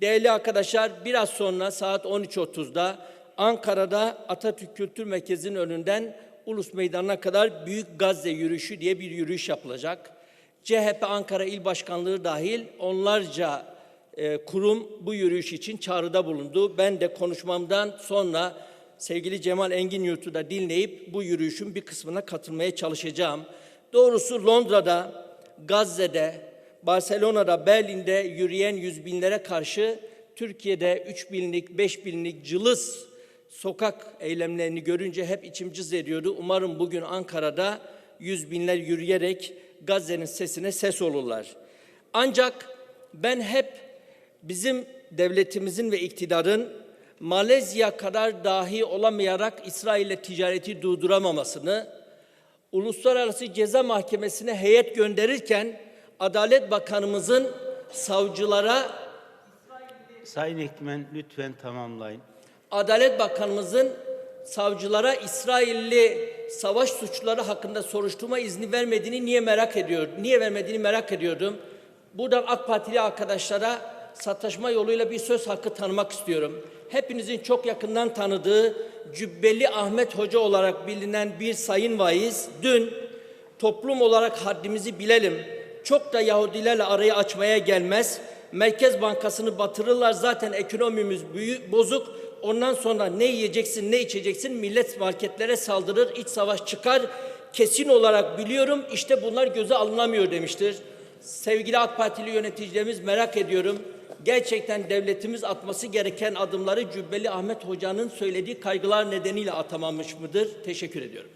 Değerli arkadaşlar biraz sonra saat 13.30'da Ankara'da Atatürk Kültür Merkezi'nin önünden Ulus Meydanı'na kadar Büyük Gazze Yürüyüşü diye bir yürüyüş yapılacak. CHP Ankara İl Başkanlığı dahil onlarca e, kurum bu yürüyüş için çağrıda bulundu. Ben de konuşmamdan sonra sevgili Cemal Engin Yurt'u dinleyip bu yürüyüşün bir kısmına katılmaya çalışacağım. Doğrusu Londra'da, Gazze'de, Barcelona'da, Berlin'de yürüyen yüz binlere karşı Türkiye'de üç binlik, beş binlik cılız sokak eylemlerini görünce hep içim cız ediyordu. Umarım bugün Ankara'da yüz binler yürüyerek Gazze'nin sesine ses olurlar. Ancak ben hep bizim devletimizin ve iktidarın Malezya kadar dahi olamayarak İsrail'le ticareti durduramamasını, Uluslararası Ceza Mahkemesi'ne heyet gönderirken Adalet Bakanımızın savcılara Sayın Ekmen lütfen tamamlayın. Adalet Bakanımızın savcılara İsrailli savaş suçları hakkında soruşturma izni vermediğini niye merak ediyor? Niye vermediğini merak ediyordum. Buradan AK Partili arkadaşlara sataşma yoluyla bir söz hakkı tanımak istiyorum. Hepinizin çok yakından tanıdığı Cübbeli Ahmet Hoca olarak bilinen bir sayın vaiz dün toplum olarak haddimizi bilelim. Çok da Yahudilerle arayı açmaya gelmez. Merkez Bankası'nı batırırlar zaten ekonomimiz büyük, bozuk. Ondan sonra ne yiyeceksin ne içeceksin millet marketlere saldırır iç savaş çıkar. Kesin olarak biliyorum işte bunlar göze alınamıyor demiştir. Sevgili AK Partili yöneticilerimiz merak ediyorum. Gerçekten devletimiz atması gereken adımları Cübbeli Ahmet Hoca'nın söylediği kaygılar nedeniyle atamamış mıdır? Teşekkür ediyorum.